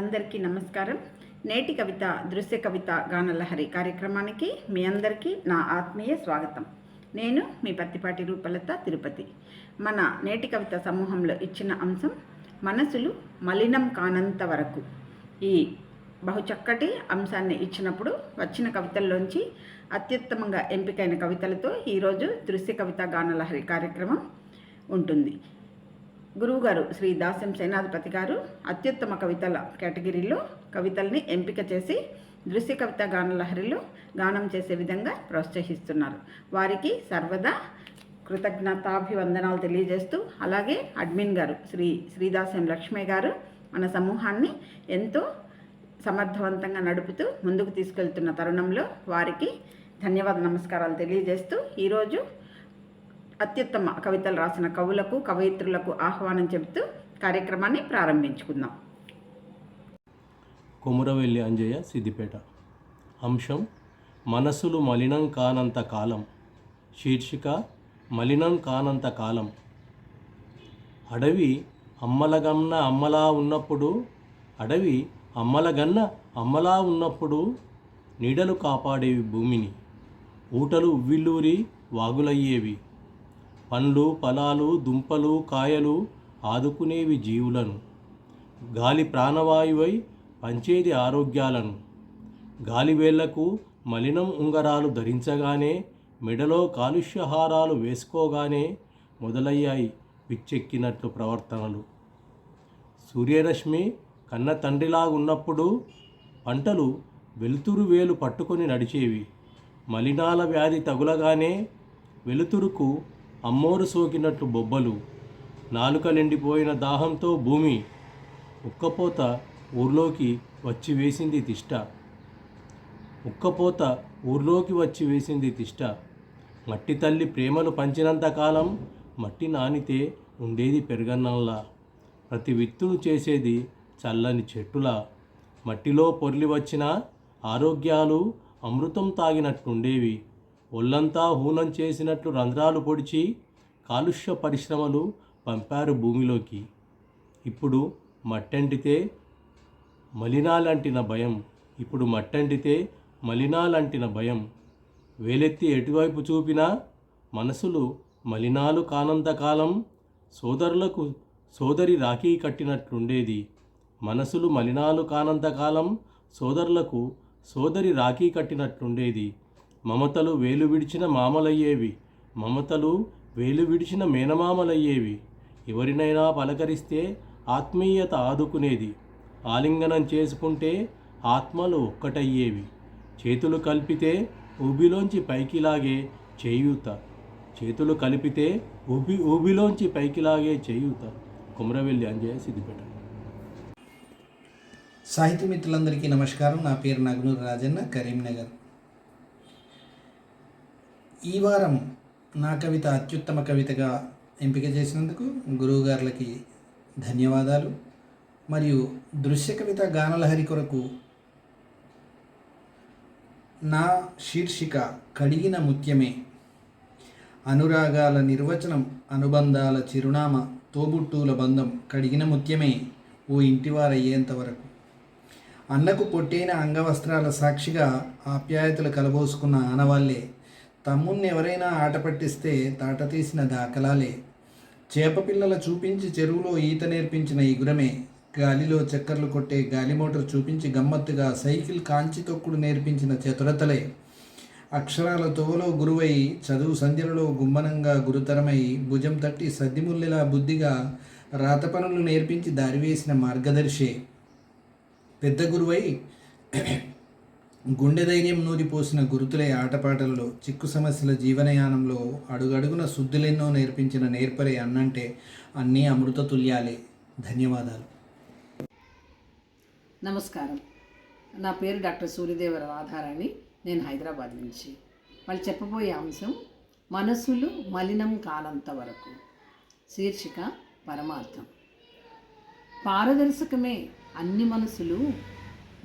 అందరికీ నమస్కారం. నేటి కవిత దృశ్య కవిత గానలహరి కార్యక్రమానికి మీ అందరికీ నా ఆత్మీయ స్వాగతం. నేను మీ పత్తిపాటి రూపలత తిరుపతి. మన నేటి కవిత సమూహంలో ఇచ్చిన అంశం మనసులు మలినం కానంత వరకు. ఈ బహు చక్కటి అంశాన్ని ఇచ్చినప్పుడు వచ్చిన కవితల్లోంచి అత్యుత్తమంగా ఎంపికైన కవితలతో ఈరోజు దృశ్య కవిత గానలహరి కార్యక్రమం ఉంటుంది. గురువుగారు శ్రీ దాస్యం సేనాధిపతి గారు అత్యుత్తమ కవితల కేటగిరీలో కవితల్ని ఎంపిక చేసి దృశ్య కవిత గానలహరిలో గానం చేసే విధంగా ప్రోత్సహిస్తున్నారు. వారికి సర్వదా కృతజ్ఞతాభివందనాలు తెలియజేస్తూ అలాగే అడ్మిన్ గారు శ్రీ శ్రీదాస్యం లక్ష్మి గారు మన సమూహాన్ని ఎంతో సమర్థవంతంగా నడుపుతూ ముందుకు తీసుకెళ్తున్న తరుణంలో వారికి ధన్యవాద నమస్కారాలు తెలియజేస్తూ ఈరోజు అత్యుత్తమ కవితలు రాసిన కవులకు కవయిత్రులకు ఆహ్వానం చెబుతూ కార్యక్రమాన్ని ప్రారంభించుకుందాం. కొమురవెల్లి అంజయ్య సిద్దిపేట. అంశం మనసులు మలినం కానంత కాలం. శీర్షిక మలినం కానంత కాలం. అడవి అమ్మలగన్న అమ్మలా ఉన్నప్పుడు అడవి అమ్మలగన్న అమ్మలా ఉన్నప్పుడు నీడలు కాపాడేవి భూమిని. ఊటలు ఉవ్విల్లూరి వాగులయ్యేవి. పండ్లు ఫలాలు దుంపలు కాయలు ఆదుకునేవి జీవులను. గాలి ప్రాణవాయువై పంచేది ఆరోగ్యాలను. గాలివేళ్ళకు మలినం ఉంగరాలు ధరించగానే మెడలో కాలుష్యహారాలు వేసుకోగానే మొదలయ్యాయి పిచ్చెక్కినట్లు ప్రవర్తనలు. సూర్యరశ్మి కన్న తండ్రిలాగున్నప్పుడు పంటలు వెలుతురు వేలు పట్టుకొని నడిచేవి. మలినాల వ్యాధి తగులగానే వెలుతురుకు అమ్మోరు సోకినట్లు బొబ్బలు నాలుక నిండిపోయిన దాహంతో భూమి ఉక్కపోత ఊర్లోకి వచ్చి వేసింది తిష్ట. ఉక్కపోత ఊర్లోకి వచ్చి వేసింది తిష్ట. మట్టి తల్లి ప్రేమను పంచినంతకాలం మట్టి నానితే ఉండేది పెరగన్నంలా. ప్రతి విత్తులు చేసేది చల్లని చెట్టులా. మట్టిలో పొర్లి వచ్చిన ఆరోగ్యాలు అమృతం తాగినట్టుండేవి. ఒళ్ళంతా హూనం చేసినట్లు రంధ్రాలు పొడిచి కాలుష్య పరిశ్రమలు పంపారు భూమిలోకి. ఇప్పుడు మట్టంటితే మలినాలంటిన భయం. ఇప్పుడు మట్టంటితే మలినాలంటిన భయం. వేలెత్తి ఎటువైపు చూపినా మనసులు మలినాలు కానంతకాలం సోదరులకు సోదరి రాఖీ కట్టినట్లుండేది. మనసులు మలినాలు కానంతకాలం సోదరులకు సోదరి రాఖీ కట్టినట్లుండేది. మమతలు వేలు విడిచిన మామలయ్యేవి. మమతలు వేలు విడిచిన మేనమామలయ్యేవి. ఎవరినైనా పలకరిస్తే ఆత్మీయత ఆదుకునేది. ఆలింగనం చేసుకుంటే ఆత్మలు ఒక్కటయ్యేవి. చేతులు కలిపితే ఊబిలోంచి పైకిలాగే చేయూత. చేతులు కలిపితే ఊబి ఊబిలోంచి పైకిలాగే చేయూత. కుమరవెల్లి అంజయ్య సిద్దిపేట. సాహితీ మిత్రులందరికీ నమస్కారం. నా పేరు నగనూరు రాజన్న కరీంనగర్. ఈ వారం నా కవిత అత్యుత్తమ కవితగా ఎంపిక చేసినందుకు గురువుగారులకి ధన్యవాదాలు. మరియు దృశ్య కవిత గానలహరి కొరకు నా శీర్షిక కడిగిన ముత్యమే. అనురాగాల నిర్వచనం అనుబంధాల చిరునామా తోబుట్టువుల బంధం కడిగిన ముత్యమే ఓ ఇంటివారయ్యేంత వరకు. అన్నకు పొట్టైన అంగవస్త్రాల సాక్షిగా ఆప్యాయతలు కలబోసుకున్న ఆనవాళ్ళే తమ్ముణ్ణి ఎవరైనా ఆట పట్టిస్తే తాట తీసిన దాఖలాలే. చేపపిల్లల చూపించి చెరువులో ఈత నేర్పించిన ఇగురమే గాలిలో చక్కర్లు కొట్టే గాలి మోటార్ చూపించి గమ్మత్తుగా సైకిల్ కాంచి తొక్కుడు నేర్పించిన చతురతలే. అక్షరాల తోవలో గురువై చదువు సంధ్యలలో గుమ్మనంగా గురుతరమై భుజం తట్టి సద్దిముల్లెలా బుద్ధిగా రాత పనులు నేర్పించి దారివేసిన మార్గదర్శే. పెద్ద గురువై గుండె ధైర్యం నూరిపోసిన గురుతులే ఆటపాటల్లో చిక్కు సమస్యల జీవనయానంలో అడుగడుగున శుద్ధులెన్నో నేర్పించిన నేర్పరే అన్నంటే అన్నీ అమృత తుల్యాలే. ధన్యవాదాలు. నమస్కారం. నా పేరు డాక్టర్ సూర్యదేవ ఆధారాన్ని నేను హైదరాబాద్ నుంచి. వాళ్ళు చెప్పబోయే అంశం మనసులు మలినం కానంత వరకు. శీర్షిక పరమార్థం. పారదర్శకమే అన్ని మనసులు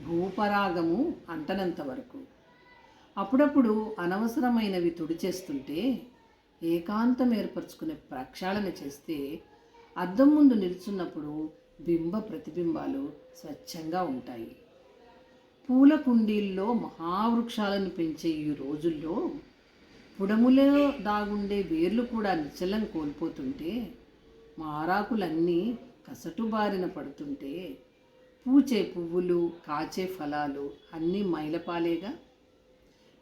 భూపరాగము అంటనంత వరకు. అప్పుడప్పుడు అనవసరమైనవి తుడిచేస్తుంటే ఏకాంతం ఏర్పరచుకునే ప్రక్షాళన చేస్తే అద్దం ముందు నిల్చున్నప్పుడు బింబ ప్రతిబింబాలు స్వచ్ఛంగా ఉంటాయి. పూల కుండీల్లో మహావృక్షాలను పెంచే ఈ రోజుల్లో పుడములో దాగుండే వేర్లు కూడా నిశ్చలం కోల్పోతుంటే మారాకులన్నీ కసటు బారిన పడుతుంటే పూచే పువ్వులు కాచే ఫలాలు అన్నీ మైలపాలేగా?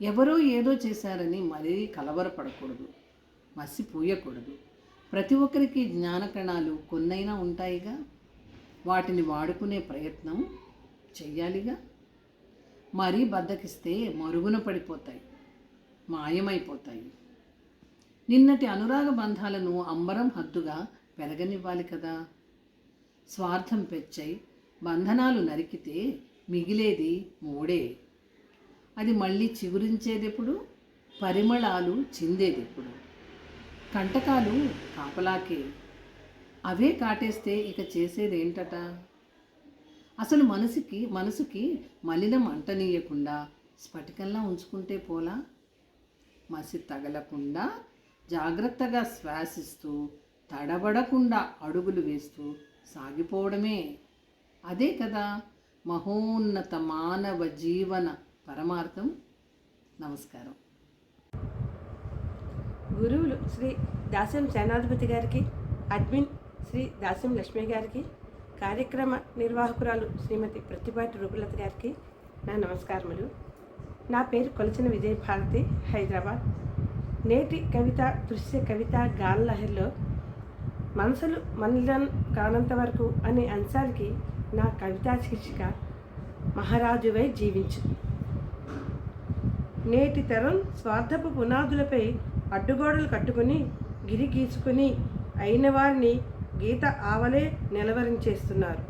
ఎవరో ఏదో చేశారని మరీ కలవరపడకూడదు మసిపోయకూడదు. ప్రతి ఒక్కరికి జ్ఞానకణాలు కొన్నైనా ఉంటాయిగా? వాటిని వాడుకునే ప్రయత్నం చెయ్యాలిగా? మరీ బద్దకిస్తే మరుగున పడిపోతాయి మాయమైపోతాయి. నిన్నటి అనురాగ బంధాలను అంబరం హద్దుగా పెరగనివ్వాలి కదా? స్వార్థం పెచ్చై బంధనాలు నరికితే మిగిలేది మూడే. అది మళ్ళీ చిగురించేదెప్పుడు? పరిమళాలు చిందేదెప్పుడు? కంటకాలు కాపలాకే. అవే కాటేస్తే ఇక చేసేదేంటట? అసలు మనసుకి మనసుకి మలినం అంటనీయకుండా స్ఫటికంలా ఉంచుకుంటే పోలా? మసి తగలకుండా జాగ్రత్తగా శ్వాసిస్తూ తడబడకుండా అడుగులు వేస్తూ సాగిపోవడమే అదే కదా మహోన్నత మానవ జీవన పరమార్థం. నమస్కారం. గురువులు శ్రీ దాస్యం సేనాధిపతి గారికి అడ్మిన్ శ్రీ దాస్యం లక్ష్మి గారికి కార్యక్రమ నిర్వాహకురాలు శ్రీమతి ప్రతిపాటి రూపలత గారికి నా నమస్కారములు. నా పేరు కొలచిన విజయభారతి హైదరాబాద్. నేటి కవిత దృశ్య కవిత గానలహరిలో మనసులు మనలను కానంత వరకు అనే అంశానికి నా కవితా శీర్షిక మహారాజువై జీవించు నేటి తరం స్వార్థపు పునాదులపై అడ్డుగోడలు కట్టుకుని గిరి గీసుకుని అయిన వారిని గీత ఆవలే నిలవరించేస్తున్నారు.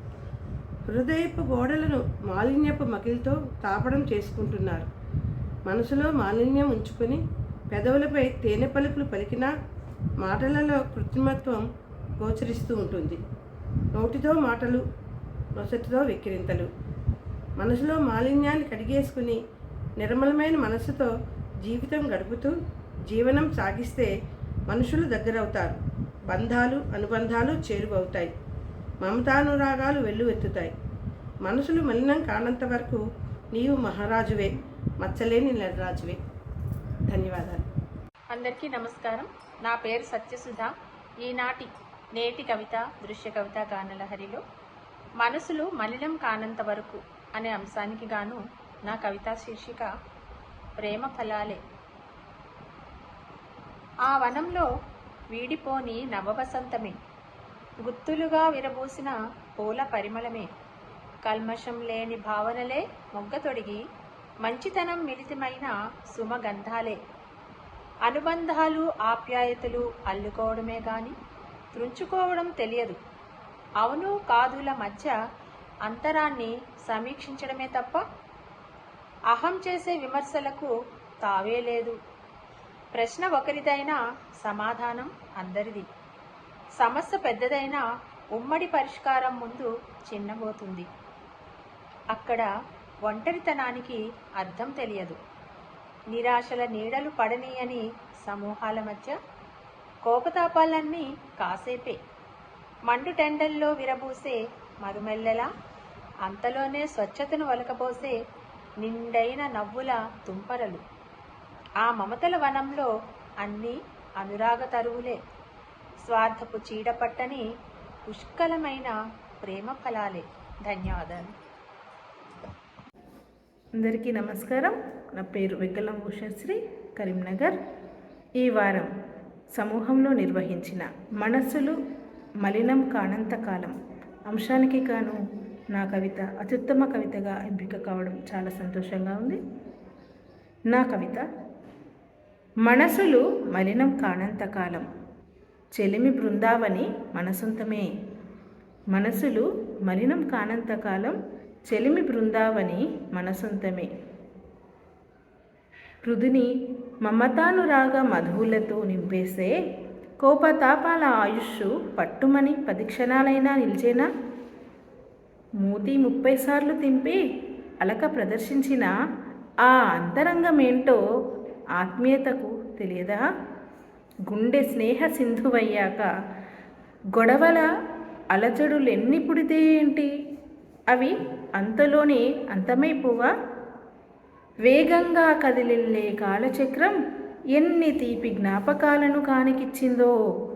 హృదయపు గోడలను మాలిన్యపు మకిలితో తాపడం చేసుకుంటున్నారు. మనసులో మాలిన్యం ఉంచుకొని పెదవులపై తేనె పలుకులు పలికినా మాటలలో కృత్రిమత్వం గోచరిస్తూ ఉంటుంది. నోటితో మాటలు నొసటితో వెక్కిరింతలు మనసులో మాలిన్యాన్ని కడిగేసుకుని నిర్మలమైన మనసుతో జీవితం గడుపుతూ జీవనం సాగిస్తే మనుషులు దగ్గరవుతారు. బంధాలు అనుబంధాలు చేరువవుతాయి. మమతానురాగాలు వెల్లువెత్తుతాయి. మనసులు మలినం కానంత వరకు నీవు మహారాజువే మచ్చలేని నరరాజువే ధన్యవాదాలు. అందరికీ నమస్కారం. నా పేరు సత్యసుధ. ఈనాటి నేటి కవిత దృశ్య కవిత గానలహరిలో మనసులు మలినం కానంత వరకు అనే అంశానికి గాను నా కవితా శీర్షిక ప్రేమ ఫలాలే. ఆ వనంలో వీడిపోని నవవసంతమే. గుత్తులుగా విరబూసిన పూల పరిమళమే. కల్మషం లేని భావనలే మొగ్గ తొడిగి మంచితనం మిళితమైన సుమగంధాలే. అనుబంధాలు ఆప్యాయతలు అల్లుకోవడమే గాని త్రుంచుకోవడం తెలియదు. అవును కాదుల మధ్య అంతరాన్ని సమీక్షించడమే తప్ప అహం చేసే విమర్శలకు తావే లేదు. ప్రశ్న ఒకరిదైనా సమాధానం అందరిది. సమస్య పెద్దదైనా ఉమ్మడి పరిష్కారం ముందు చిన్నబోతుంది. అక్కడ ఒంటరితనానికి అర్థం తెలియదు. నిరాశల నీడలు పడనీయని సమూహాల మధ్య కోపతాపాలన్నీ కాసేపే. మండుటెండల్లో విరబూసే మరుమెల్లెలా? అంతలోనే స్వచ్ఛతను వలకపోసే నిండైన నవ్వుల తుంపరలు. ఆ మమతల వనంలో అన్నీ అనురాగ తరువులే. స్వార్థపు చీడపట్టని పుష్కలమైన ప్రేమ ఫలాలే. ధన్యవాదాలు. అందరికీ నమస్కారం. నా పేరు వెగ్గలం భూషణశ్రీ కరీంనగర్. ఈ వారం సమూహంలో నిర్వహించిన మనస్సులు మలినం కానంత కాలం అంశానికి గాను నా కవిత అత్యుత్తమ కవితగా ఎంపిక కావడం చాలా సంతోషంగా ఉంది. నా కవిత మనసులు మలినం కానంత కాలం చెలిమి బృందావని మనసొంతమే. మనసులు మలినం కానంత కాలం చెలిమి బృందావని మనసొంతమే. హృదిని మమతానురాగ మధువులతో నింపేసే కోపతాపాల ఆయుష్ పట్టుమని పది క్షణాలైనా నిలిచేనా? మూతి ముప్పై సార్లు తింపి అలక ప్రదర్శించిన ఆ అంతరంగమేంటో ఆత్మీయతకు తెలియదా? గుండె స్నేహ సింధువయ్యాక గొడవల అలజడులు ఎన్ని పుడితే ఏంటి? అవి అంతలోనే అంతమైపోవా? వేగంగా కదిలిల్లే కాలచక్రం ఎన్ని తీపి జ్ఞాపకాలను కానికిచ్చిందో.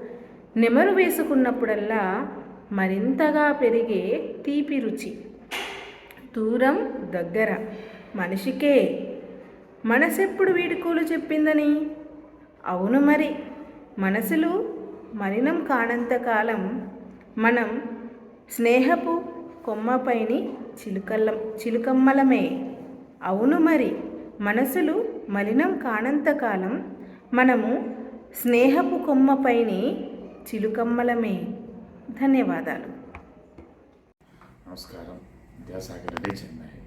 నెమరు వేసుకున్నప్పుడల్లా మరింతగా పెరిగే తీపి రుచి. దూరం దగ్గర. మనిషికే. మనసెప్పుడు వీడుకోలు చెప్పిందని? అవును మరి. మనసులు మలినం కానంతకాలం మనం స్నేహపు కొమ్మపైని చిలుకల్లం చిలుకమ్మలమే. అవును మరి. మనసులు మలినం కానంత కాలం మనము స్నేహపు కొమ్మపైనే చిలుకమ్మలమే. ధన్యవాదాలు. నమస్కారం. విద్యాసాగర్ అదే చెన్నై.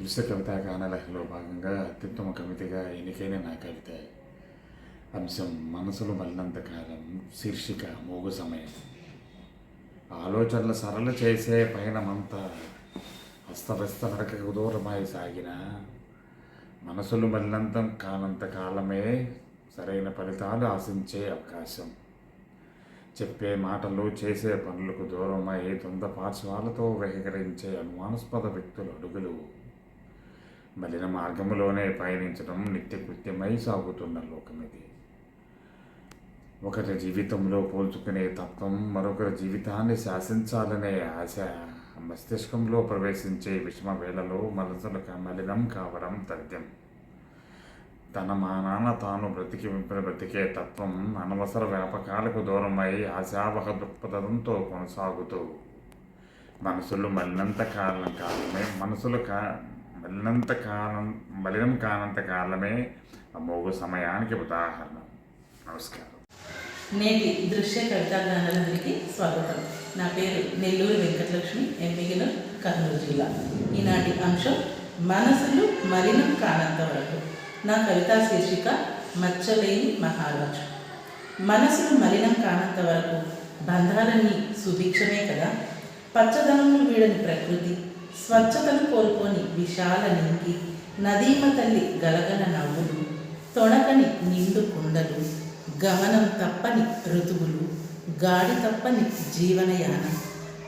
దృశ్య కవితా గానలహలో భాగంగా అత్యుత్తమ కవితగా ఎన్నికైన నా కవిత. అంశం మనసులు మళ్ళినంత కాలం శీర్షిక మోగు సమయం. ఆలోచనలు సరళ చేసే పయనమంతా అస్తవ్యస్త నడకకు దూరమై సాగిన మనసులు మళ్ళినంతం కానంత కాలమే సరైన ఫలితాలు ఆశించే అవకాశం. చెప్పే మాటలు చేసే పనులకు దూరమై దొంద పార్శ్వాలతో వ్యవహరించే అనుమానాస్పద వ్యక్తుల అడుగులు. మలిన మార్గంలోనే పయనించడం నిత్యకృత్యమై సాగుతున్న లోకమిది. ఒకరి జీవితంలో పోల్చుకునే తత్వం మరొకరి జీవితాన్ని శాసించాలనే ఆశ మస్తిష్కంలో ప్రవేశించే విషమ వేళలో మనసులకు మలినం కావడం తథ్యం. తన మానాన తాను బ్రతికి బ్రతికే తత్వం అనవసర వ్యాపకాలకు దూరమై ఆశావహ దృక్పథంతో కొనసాగుతూ మనసులు మలినంత కాలం కాలమే మనసులు కా మలినంత కాలం మలినం కానంత కాలమే అమోఘ సమయానికి ఉదాహరణ. నమస్కారం. నేటి దృశ్య కవితా స్వాగతం. నా పేరు నెల్లూరు వెంకటలక్ష్మి ఎంపికల కర్నూలు జిల్లా. ఈనాటి అంశం మనసులు మలినం కానంత వరకు. నా కవితా శీర్షిక మచ్చలేని మహారాజు. మనసులు మలినం కానంత వరకు బంధాలన్నీ సుభిక్షమే కదా. పచ్చదనములు వీడని ప్రకృతి స్వచ్ఛతను కోల్పోని విశాల నింగి నదీమ తల్లి గలగల నవ్వులు తొణకని నిండు కుండలు గమనం తప్పని ఋతువులు గాడి తప్పని జీవనయానం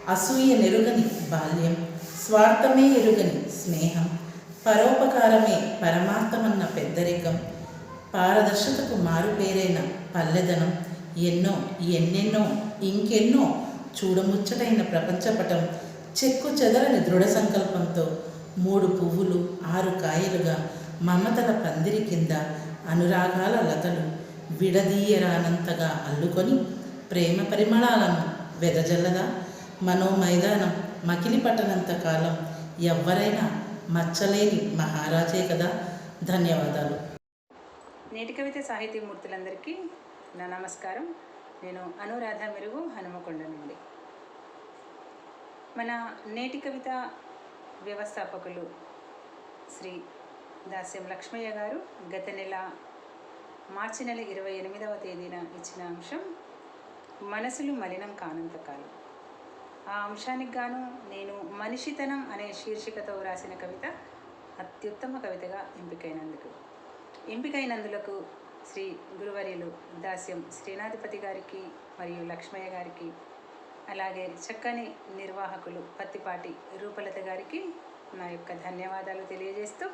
అసూయ నెరుగని బాల్యం స్వార్థమే ఎరుగని స్నేహం పరోపకారమే పరమార్థమన్న పెద్దరికం పారదర్శకకు మారుపేరైన పల్లెదనం ఎన్నో ఎన్నెన్నో ఇంకెన్నో చూడముచ్చటైన ప్రపంచపటం చెక్కు చెదరని దృఢ సంకల్పంతో మూడు పువ్వులు ఆరు కాయలుగా మమతల పందిరి కింద అనురాగాల లతలు విడదీయరానంతగా అల్లుకొని ప్రేమ పరిమళాలను వెదజల్లదా మనో మైదానం మకిలి పట్టనంత కాలం ఎవ్వరైనా మచ్చలేని మహారాజే కదా. ధన్యవాదాలు. నేటి కవిత సాహితీమూర్తులందరికీ నా నమస్కారం. నేను అనురాధ మెరుగు హనుమకొండ నుండి. మన నేటి కవిత వ్యవస్థాపకులు శ్రీ దాస్యం లక్ష్మయ్య గారు గత నెల మార్చి నెల ఇరవై ఎనిమిదవ తేదీన ఇచ్చిన అంశం మనసులు మలినం కానంత కాలం ఆ అంశానికి గాను నేను మనిషితనం అనే శీర్షికతో వ్రాసిన కవిత అత్యుత్తమ కవితగా ఎంపికైనందుకు. ఎంపికైనందులకు శ్రీ గురువర్యులు దాస్యం శ్రీనాథపతి గారికి మరియు లక్ష్మయ్య గారికి అలాగే చక్కని నిర్వాహకులు పత్తిపాటి రూపలత గారికి నా యొక్క ధన్యవాదాలు తెలియజేస్తూ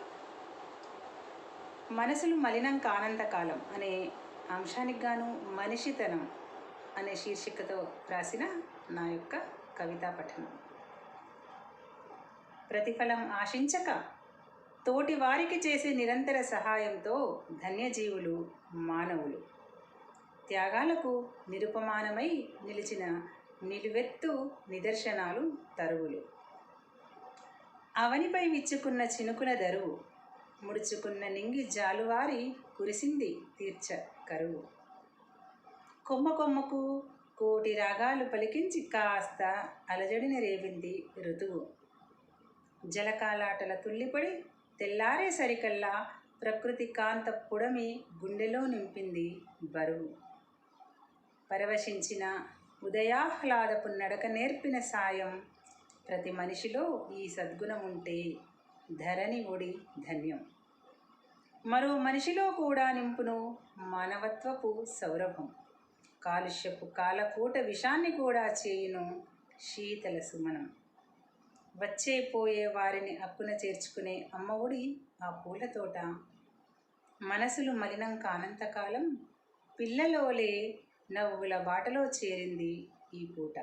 మనసులు మలినం కానంత కాలం అనే అంశానికి గాను మనిషితనం అనే శీర్షికతో రాసిన నా యొక్క కవితా పఠనం. ప్రతిఫలం ఆశించక తోటి వారికి చేసే నిరంతర సహాయంతో ధన్యజీవులు మానవులు. త్యాగాలకు నిరుపమానమై నిలిచిన నిలువెత్తు నిదర్శనాలు తరువులు. అవనిపై విచ్చుకున్న చినుకుల దరువు ముడుచుకున్న నింగి జాలువారి కురిసింది తీర్చ కరువు. కొమ్మ కొమ్మకు కోటి రాగాలు పలికించి కాస్త అలజడిని రేవింది ఋతువు. జలకాలాటల తుల్లిపడి తెల్లారేసరికల్లా ప్రకృతి కాంత పుడమి గుండెలో నింపింది బరువు. పరవశించిన ఉదయాహ్లాదపు నడక నేర్పిన సాయం ప్రతి మనిషిలో ఈ సద్గుణం ఉంటే ధరణి ఒడి ధన్యం. మరో మనిషిలో కూడా నింపును మానవత్వపు సౌరభం. కాలుష్యపు కాలకూట విషాన్ని కూడా చేయును శీతల సుమనం. వచ్చే పోయే వారిని అక్కున చేర్చుకునే అమ్మఒడి ఆ పూల తోట. మనసులు మలినం కానంతకాలం పిల్లలోలే నవ్వుల బాటలో చేరింది ఈ పూట.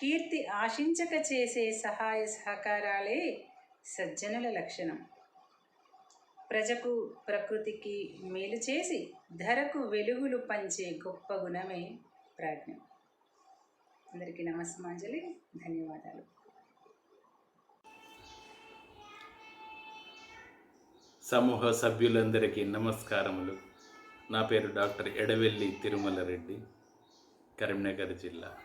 కీర్తి ఆశించక చేసే సహాయ సహకారాలే సజ్జనుల లక్షణం. ప్రజకు ప్రకృతికి మేలు చేసి ధరకు వెలుగులు పంచే గొప్ప గుణమే ప్రాజ్ఞ. అందరికీ నమస్మాంజలి ధన్యవాదాలు. సమూహ సభ్యులందరికీ నమస్కారములు. నా పేరు డాక్టర్ ఎడవెల్లి తిరుమల రెడ్డి కరీంనగర్ జిల్లా.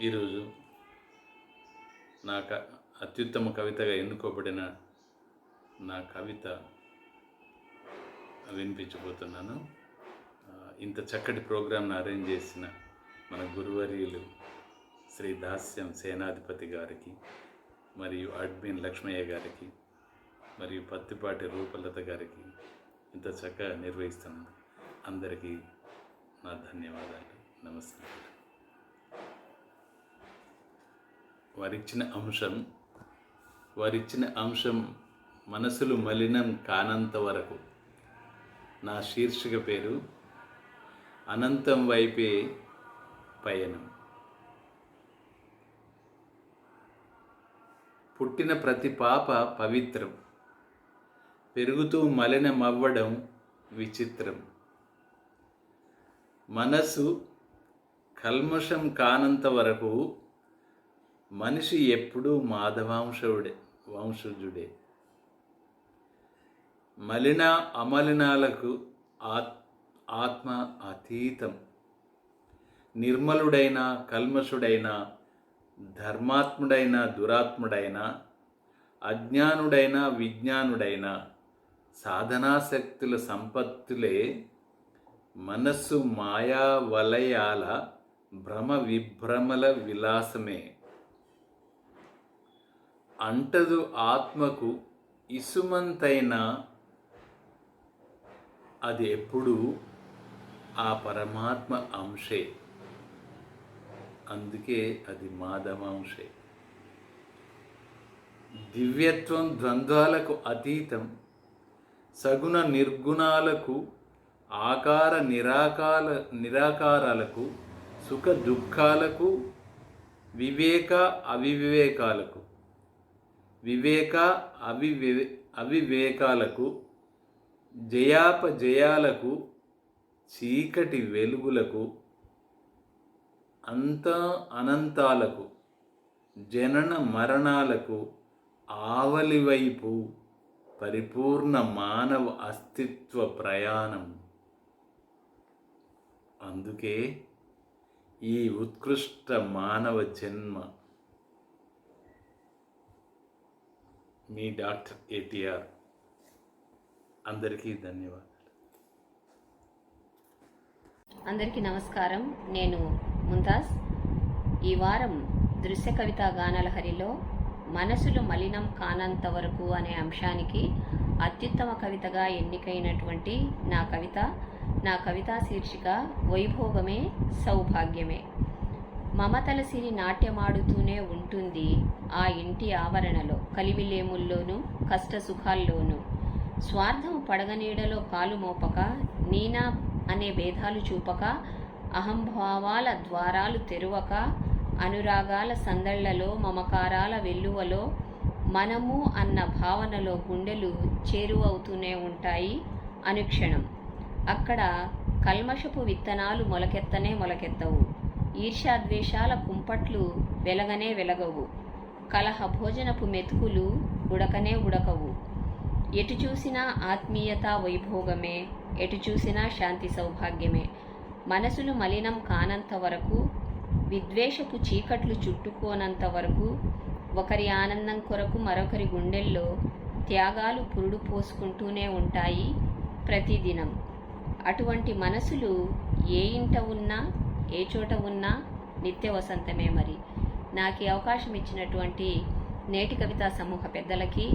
ఈరోజు నాకు అత్యుత్తమ కవితగా ఎన్నుకోబడిన నా కవిత వినిపించబోతున్నాను. ఇంత చక్కటి ప్రోగ్రాంను అరేంజ్ చేసిన మన గురువర్యులు శ్రీ దాస్యం సేనాధిపతి గారికి మరియు అడ్మిన్ లక్ష్మయ్య గారికి మరియు పత్తిపాటి రూపలత గారికి ఇంత చక్కగా నిర్వహిస్తున్నారు అందరికీ నా ధన్యవాదాలు. నమస్కారం. వారిచ్చిన అంశం వారిచ్చిన అంశం మనసులు మలినం కానంత వరకు. నా శీర్షిక పేరు అనంతం వైపే పయనం. పుట్టిన ప్రతి పాప పవిత్రం. పెరుగుతూ మలినమవ్వడం విచిత్రం. మనసు కల్మషం కానంత వరకు మనిషి ఎప్పుడూ మాధవాంశవుడే వంశజుడే. మలిన అమలినాలకు ఆత్ ఆత్మ అతీతం. నిర్మలుడైన కల్మషుడైన ధర్మాత్ముడైన దురాత్ముడైన అజ్ఞానుడైన విజ్ఞానుడైన సాధనాశక్తుల సంపత్తులే మనస్సు మాయా వలయాల భ్రమ విభ్రమల విలాసమే. అంటదు ఆత్మకు ఇసుమంతైన అది ఎప్పుడూ ఆ పరమాత్మ అంశే. అందుకే అది మాధవాంశే దివ్యత్వం ద్వంద్వాలకు అతీతం. సగుణ నిర్గుణాలకు ఆకార నిరాకార నిరాకారాలకు సుఖ దుఃఖాలకు వివేక అవివేకాలకు. వివేక అవివే అవివేకాలకు జయాపజయాలకు చీకటి వెలుగులకు అంత అనంతాలకు జనన మరణాలకు ఆవలివైపు పరిపూర్ణ మానవ అస్తిత్వ ప్రయాణం. అందుకే ఈ ఉత్కృష్ట మానవ జన్మ మీ డాక్టర్ ఏటీఆర్ అందరికీ ధన్యవాదాలు. అందరికీ నమస్కారం. నేను ముంతాజ్. ఈ వారం దృశ్య కవితా గానలహరిలో మనసులు మలినం కానంత వరకు అనే అంశానికి అత్యుత్తమ కవితగా ఎన్నికైనటువంటి నా కవిత నా కవితా శీర్షిక వైభోగమే సౌభాగ్యమే. మమతల సిరి నాట్యమాడుతూనే ఉంటుంది ఆ ఇంటి ఆవరణలో కలివిలేముల్లోనూ కష్ట సుఖాల్లోనూ స్వార్థం పడగనీడలో కాలు మోపక నీనా అనే భేదాలు చూపక అహంభావాల ద్వారాలు తెరువక అనురాగాల సందళ్ళలో మమకారాల వెల్లువలో మనము అన్న భావనలో గుండెలు చేరువవుతూనే ఉంటాయి అనుక్షణం. అక్కడ కల్మషపు విత్తనాలు మొలకెత్తనే మొలకెత్తవు. ఈర్ష్యాద్వేషాల కుంపట్లు వెలగనే వెలగవు. కలహ భోజనపు మెతుకులు ఉడకనే ఉడకవు. ఎటు చూసినా ఆత్మీయత వైభోగమే ఎటు చూసినా శాంతి సౌభాగ్యమే. మనసులు మలినం కానంత వరకు విద్వేషపు చీకట్లు చుట్టుకోనంత వరకు ఒకరి ఆనందం కొరకు మరొకరి గుండెల్లో త్యాగాలు పురుడు పోసుకుంటూనే ఉంటాయి ప్రతిదినం. అటువంటి మనసులు ఏ ఇంట ఉన్నా ఏ చోట ఉన్నా నిత్య వసంతమే మరి. నాకు అవకాశం ఇచ్చినటువంటి నేటి కవితా సమూహ పెద్దలకి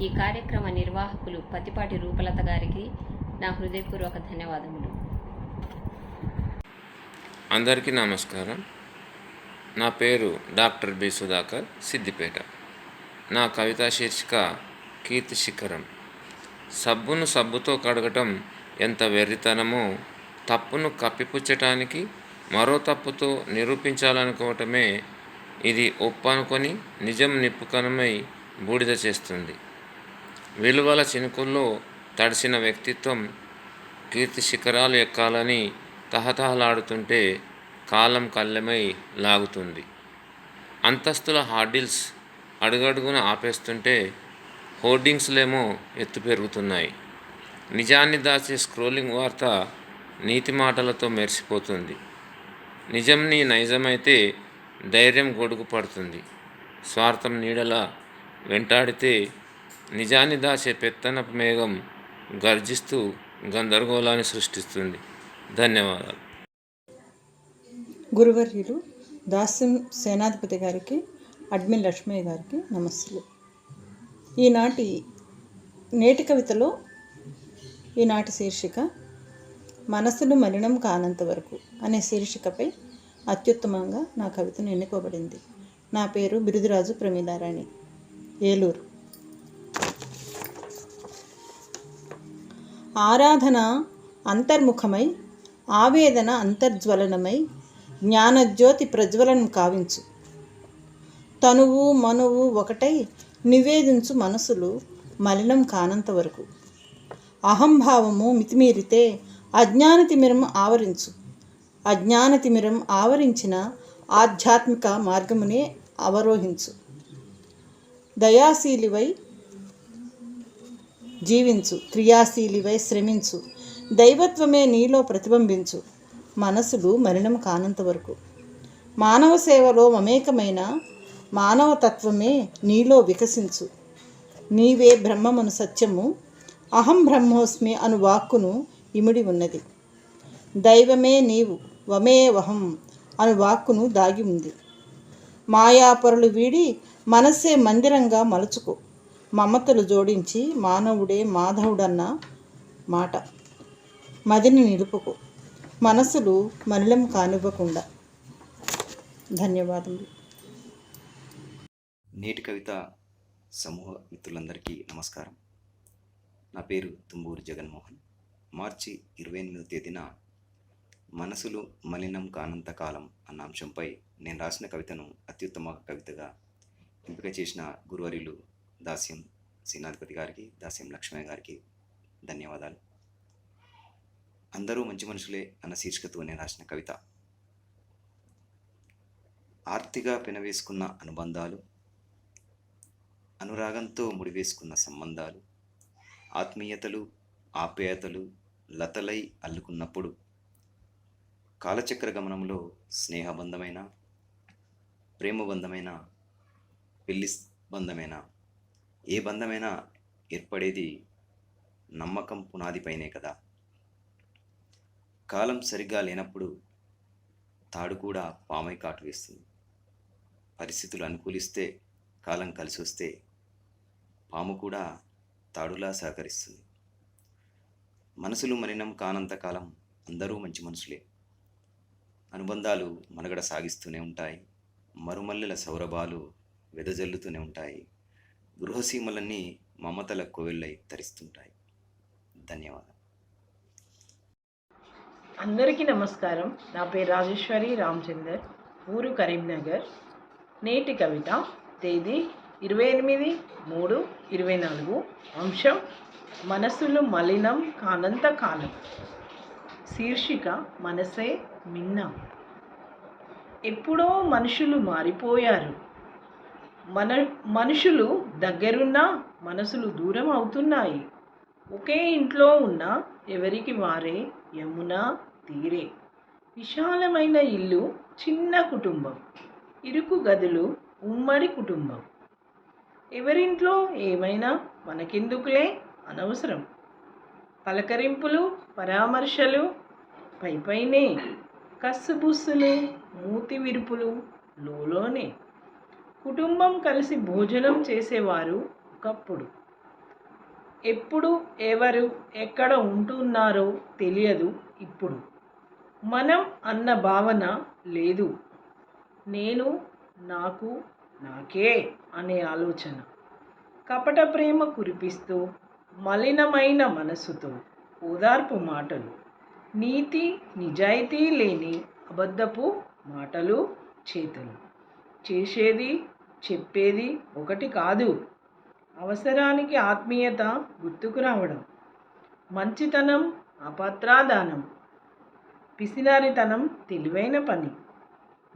ఈ కార్యక్రమ నిర్వాహకులు పతిపాటి రూపలత గారికి నా హృదయపూర్వక ధన్యవాదములు. అందరికీ నమస్కారం. నా పేరు డాక్టర్ బి సుధాకర్ సిద్దిపేట. నా కవితా శీర్షిక కీర్తి శిఖరం. సబ్బును సబ్బుతో కడగటం ఎంత వెర్రితనమో తప్పును కప్పిపుచ్చటానికి మరో తప్పుతో నిరూపించాలనుకోవటమే ఇది ఒప్పనుకొని నిజం నిప్పుకనమై బూడిద చేస్తుంది. విలువల చినుకుల్లో తడిసిన వ్యక్తిత్వం కీర్తి శిఖరాలు ఎక్కాలని తహతహలాడుతుంటే కాలం కళ్ళమై లాగుతుంది. అంతస్తుల హార్డిల్స్ అడుగడుగున ఆపేస్తుంటే హోర్డింగ్స్లేమో ఎత్తు పెరుగుతున్నాయి. నిజాన్ని దాచే స్క్రోలింగ్ వార్త నీతి మాటలతో మెరిసిపోతుంది. నిజం నీ నైజమైతే ధైర్యం గొడుగు పడుతుంది. స్వార్థం నీడల వెంటాడితే నిజాన్ని దాచే పెత్తన మేఘం గర్జిస్తూ గందరగోళాన్ని సృష్టిస్తుంది. ధన్యవాదాలు. గురువర్యులు దాస్యం సేనాధిపతి గారికి అడ్మిన్ లక్ష్మయ్య గారికి నమస్సులు. ఈనాటి నేటి కవితలో ఈనాటి శీర్షిక మనసులు మలినం కానంత వరకు అనే శీర్షికపై అత్యుత్తమంగా నా కవితను ఎన్నుకోబడింది. నా పేరు బిరుదురాజు ప్రమీదారాణి ఏలూరు. ఆరాధన అంతర్ముఖమై ఆవేదన అంతర్జ్వలనమై జ్ఞానజ్యోతి ప్రజ్వలనం కావించు. తనువు మనువు ఒకటై నివేదించు మనసులు మలినం కానంత వరకు. అహంభావము మితిమీరితే అజ్ఞాన తిమిరం ఆవరించు. అజ్ఞాన తిమిరం ఆవరించిన ఆధ్యాత్మిక మార్గమునే అవరోహించు. దయాశీలివై జీవించు. క్రియాశీలివై శ్రమించు. దైవత్వమే నీలో ప్రతిబింబించు. మనసులు మరణం కానంత వరకు. మానవ సేవలో మమేకమైన మానవతత్వమే నీలో వికసించు. నీవే బ్రహ్మమను సత్యము. అహం బ్రహ్మోస్మి అను వాక్కును ఇమిడి ఉన్నది. దైవమే నీవు వమే వహం అను వాక్కును దాగి ఉంది. మాయాపరులు వీడి మనస్సే మందిరంగా మలుచుకో. మమతలు జోడించి మానవుడే మాధవుడన్న మాట. మదిని నిలుపుకో. మనసులు మలినం కానివ్వకుండా. ధన్యవాదములు. నేటి కవిత సమూహ మిత్రులందరికీ నమస్కారం. నా పేరు తుంబూరు జగన్మోహన్. మార్చి ఇరవై ఎనిమిదో తేదీన మనసులు మలినం కానంత కాలం అన్న అంశంపై నేను రాసిన కవితను అత్యుత్తమ కవితగా ఎంపిక చేసిన గురువర్యులు దాస్యం సేనాధిపతి గారికి దాస్యం లక్ష్మయ్య గారికి ధన్యవాదాలు. అందరూ మంచి మనుషులే అన్న శీర్షికతో నేను రాసిన కవిత. ఆర్తిగా పెనవేసుకున్న అనుబంధాలు అనురాగంతో ముడివేసుకున్న సంబంధాలు ఆత్మీయతలు ఆప్యాయతలు లతలై అల్లుకున్నప్పుడు కాలచక్ర గమనంలో స్నేహబంధమైన ప్రేమబంధమైన పెళ్ళి బంధమైన ఏ బంధమైనా ఏర్పడేది నమ్మకం పునాదిపైనే కదా. కాలం సరిగ్గా లేనప్పుడు తాడు కూడా పామై కాటు వేస్తుంది. పరిస్థితులు అనుకూలిస్తే కాలం కలిసి వస్తే పాము కూడా తాడులా సహకరిస్తుంది. మనసులు మలినం కానంతకాలం అందరూ మంచి మనుషులే. అనుబంధాలు మనుగడ సాగిస్తూనే ఉంటాయి. మరుమల్లెల సౌరభాలు వెదజల్లుతూనే ఉంటాయి. గృహసీమలన్నీ మమతల కోవెళ్ళై తరిస్తుంటాయి. ధన్యవాదాలు. అందరికీ నమస్కారం. నా పేరు రాజేశ్వరి రామచందర్. ఊరు కరీంనగర్. నేటి కవిత తేదీ ఇరవై ఎనిమిది మూడు ఇరవై నాలుగు. అంశం మనసులు మలినం కానంత కాలం. శీర్షిక మనసే మిన్నం. ఎప్పుడో మనుషులు మారిపోయారు. మన మనుషులు దగ్గరున్నా మనసులు దూరం అవుతున్నాయి. ఒకే ఇంట్లో ఉన్న ఎవరికి వారే యమున తీరే. విశాలమైన ఇల్లు చిన్న కుటుంబం. ఇరుకు గదులు ఉమ్మడి కుటుంబం. ఎవరింట్లో ఏమైనా మనకెందుకులే? అనవసరం. పలకరింపులు పరామర్శలు పైపైనే కస్సుబుస్సులు మూతి విరుపులు లోలోనే. కుటుంబం కలిసి భోజనం చేసేవారు ఒకప్పుడు. ఎప్పుడు ఎవరు ఎక్కడ ఉంటున్నారో తెలియదు ఇప్పుడు. మనం అన్న భావన లేదు. నేను నాకు నాకే అనే ఆలోచన. కపట ప్రేమ కురిపిస్తూ మలినమైన మనసుతో ఓదార్పు మాటలు నీతి నిజాయితీ లేని అబద్ధపు మాటలు చేతులు. చేసేది చెప్పేది ఒకటి కాదు. అవసరానికి ఆత్మీయత గుర్తుకు రావడం. మంచితనం అపత్రాదానం. పిసినారితనం తెలివైన పని.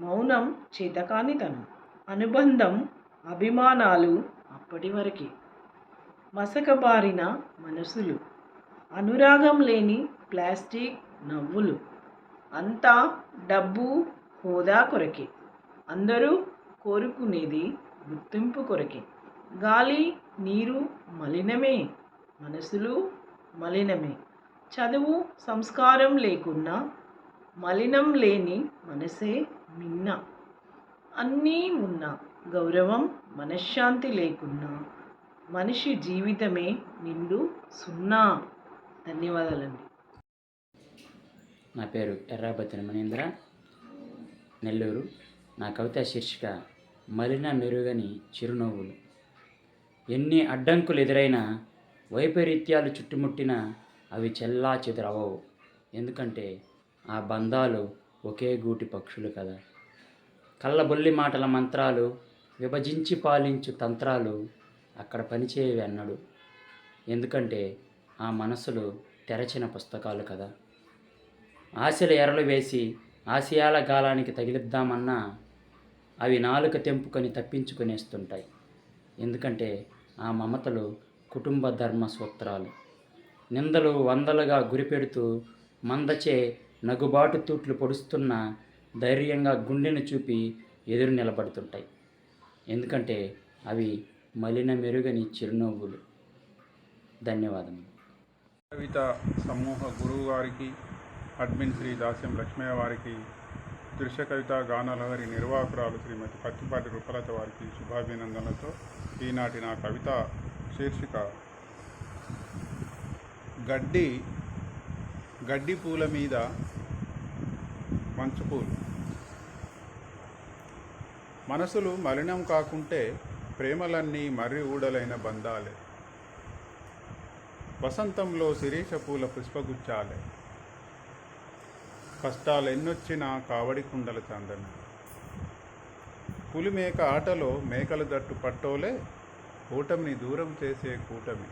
మౌనం చేతకానితనం. అనుబంధం అభిమానాలు అప్పటి వరకే. మసకబారిన మనసులు. అనురాగం లేని ప్లాస్టిక్ నవ్వులు. అంతా డబ్బు హోదా కొరకే. అందరూ కోరుకునేది గుర్తింపు కొరకే. గాలి నీరు మలినమే. మనసులు మలినమే. చదువు సంస్కారం లేకున్నా మలినం లేని మనసే మిన్న. అన్నీ ఉన్న గౌరవం మనశ్శాంతి లేకున్నా మనిషి జీవితమే నిండు సున్నా. ధన్యవాదాలండి. నా పేరు ఎర్రాబతిన మణీంద్ర నెల్లూరు. నా కవిత శీర్షిక మలిన మెరుగని చిరునవ్వులు. ఎన్ని అడ్డంకులు ఎదురైనా వైపరీత్యాలు చుట్టుముట్టినా అవి చెల్లా చెదరవవు. ఎందుకంటే ఆ బంధాలు ఒకే గూటి పక్షులు కదా. కళ్ళబొల్లి మాటల మంత్రాలు విభజించి పాలించు తంత్రాలు అక్కడ పనిచేయవి అన్నాడు. ఎందుకంటే ఆ మనసులు తెరచిన పుస్తకాలు కదా. ఆశల ఎరలు వేసి ఆశయాల గాలానికి తగిలిద్దామన్నా అవి నాలుక తెంపుకొని తప్పించుకునేస్తుంటాయి. ఎందుకంటే ఆ మమతలు కుటుంబ ధర్మ సూత్రాలు. నిందలు వందలుగా గురిపెడుతూ మందచే నగుబాటు తూట్లు పొడుస్తున్న ధైర్యంగా గుండెను చూపి ఎదురు నిలబడుతుంటాయి. ఎందుకంటే అవి మలిన మెరుగని చిరునవ్వులు. ధన్యవాదములు. కవిత సమూహ గురువు గారికి అడ్మిన్ శ్రీ దాస్యం లక్ష్మయ్య వారికి దృశ్య కవిత గానలహరి నిర్వాహకురాలు శ్రీమతి పత్తిపాటి రూపలత వారికి శుభాభినందనలతో ఈనాటి నా కవిత శీర్షిక. గడ్డి గడ్డి పూల మీద మంచు పూలు. మనసులు మలినం కాకుంటే ప్రేమలన్నీ మర్రి ఊడలైన బంధాలే. వసంతంలో శిరీష పూల పుష్పగుచ్చాలే. కష్టాలెన్నొచ్చినా కావడి కుండల చందన. పులిమేక ఆటలో మేకలు జట్టు పట్టోలే కూటమిని దూరం చేసే కూటమి.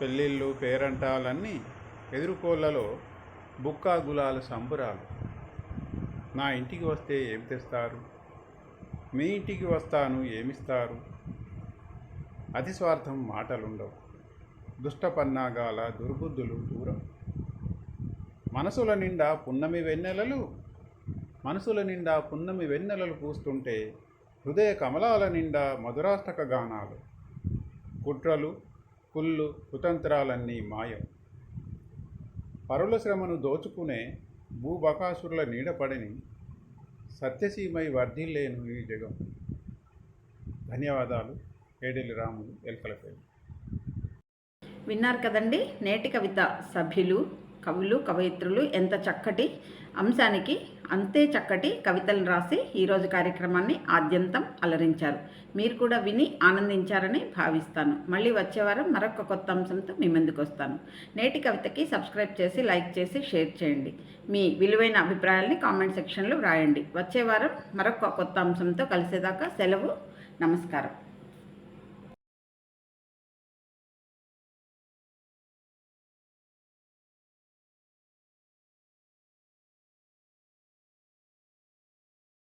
పెళ్ళిళ్ళు పేరంటాలన్నీ ఎదురుకోళ్ళలో బుక్కా గులాల సంబురాలు. నా ఇంటికి వస్తే ఏమి తెస్తారు? మీ ఇంటికి వస్తాను ఏమిస్తారు? అతి స్వార్థం మాటలుండవు. దుష్టపన్నాగాల దుర్బుద్ధులు దూరం. మనసుల నిండా పున్నమి వెన్నెలలు? మనసుల నిండా పున్నమి వెన్నెలలు పూస్తుంటే హృదయ కమలాల నిండా మధురాష్టక గానాలు. కుట్రలు కుళ్ళు కుతంత్రాలన్నీ మాయం. పరుల శ్రమను దోచుకునే భూబకాసురుల నీడపడిని సత్యసీమై వర్ధిల్లేను ఈ జగం. ధన్యవాదాలు. ఏడేలి రాములు ఎల్కలపల్లి విన్నారు కదండి నేటి కవిత సభ్యులు. కవులు కవయిత్రులు ఎంత చక్కటి అంశానికి అంతే చక్కటి కవితలను రాసి ఈరోజు కార్యక్రమాన్ని ఆద్యంతం అలరించారు. మీరు కూడా విని ఆనందించారని భావిస్తాను. మళ్ళీ వచ్చేవారం మరొక కొత్త అంశంతో మీ ముందుకు వస్తాను. నేటి కవితకి సబ్స్క్రైబ్ చేసి లైక్ చేసి షేర్ చేయండి. మీ విలువైన అభిప్రాయాల్ని కామెంట్ సెక్షన్లో వ్రాయండి. వచ్చే వారం మరొక కొత్త అంశంతో కలిసేదాకా సెలవు. నమస్కారం.